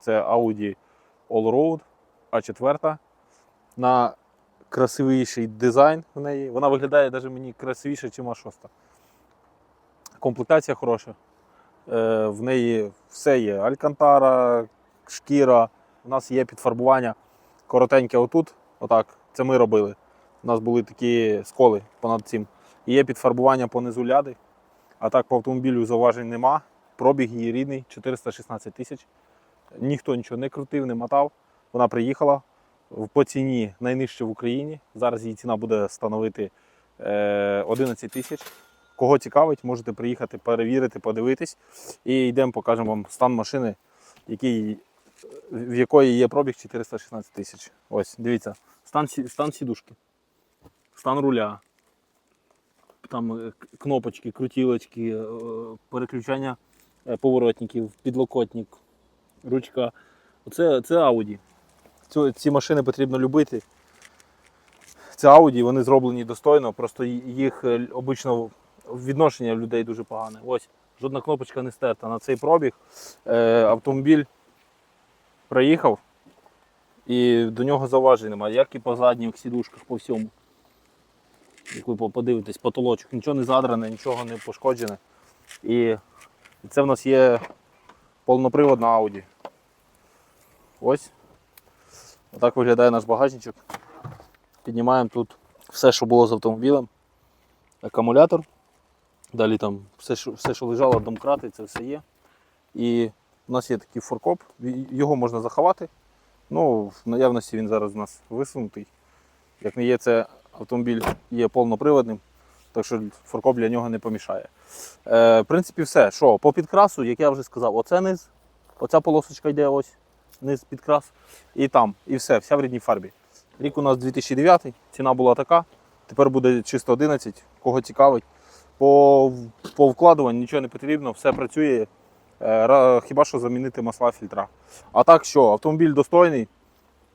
Це Audi Allroad A4 на красивіший дизайн в неї. Вона виглядає навіть мені красивіше, ніж А6. Комплектація хороша. Е, В неї все є. Алькантара, шкіра. У нас є підфарбування коротеньке отут. Отак. Це ми робили. У нас були такі сколи понад цим. І є підфарбування понизу ляди. А так по автомобілю зауважень нема. Пробіг її рідний 416 тисяч. Ніхто нічого не крутив, не мотав. Вона приїхала по ціні найнижче в Україні. Зараз її ціна буде становити е, 11 тисяч. Кого цікавить, можете приїхати, перевірити, подивитись. І йдемо, покажемо вам стан машини, який, в якої є пробіг 416 тисяч. Ось, дивіться, стан, стан сідушки, стан руля, там е, кнопочки, крутілочки, е, переключання е, поворотників, підлокотник, ручка. Оце це Audi. Цю, ці машини потрібно любити. Це Audi, вони зроблені достойно, просто їх е, обично відношення людей дуже погане. Ось, жодна кнопочка не стерта на цей пробіг. Е, автомобіль проїхав і до нього зауважень немає, як і по задніх сідушках, по всьому. Як ви подивитесь, потолочок, нічого не задране, нічого не пошкоджене. І це в нас є повноприводна Audi. Ось. Отак виглядає наш багажничок. Піднімаємо тут все, що було з автомобілем. Акумулятор. Далі там все, що, все, що лежало, домкрати, це все є. І у нас є такий форкоп, його можна заховати. Ну, в наявності він зараз у нас висунутий. Як не є, це автомобіль є повноприводним, так що форкоп для нього не помішає. Е, в принципі, все. Що, по підкрасу, як я вже сказав, оце низ, оця полосочка йде ось, низ підкрас, і там, і все, вся в рідній фарбі. Рік у нас 2009, ціна була така, тепер буде чисто 11, кого цікавить. По, по вкладуванню нічого не потрібно, все працює. Е, Хіба що замінити масла фільтра. А так що, автомобіль достойний,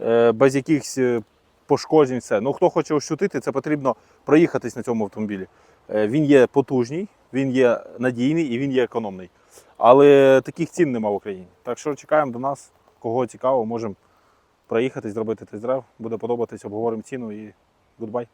е, без якихось е, пошкоджень, все. Ну, хто хоче ощутити, це потрібно проїхатись на цьому автомобілі. Він є потужний, він є надійний і він є економний. Але таких цін нема в Україні. Так що чекаємо до нас, кого цікаво, можемо проїхати, зробити тест-драйв. Буде подобатись, обговоримо ціну і гудбай.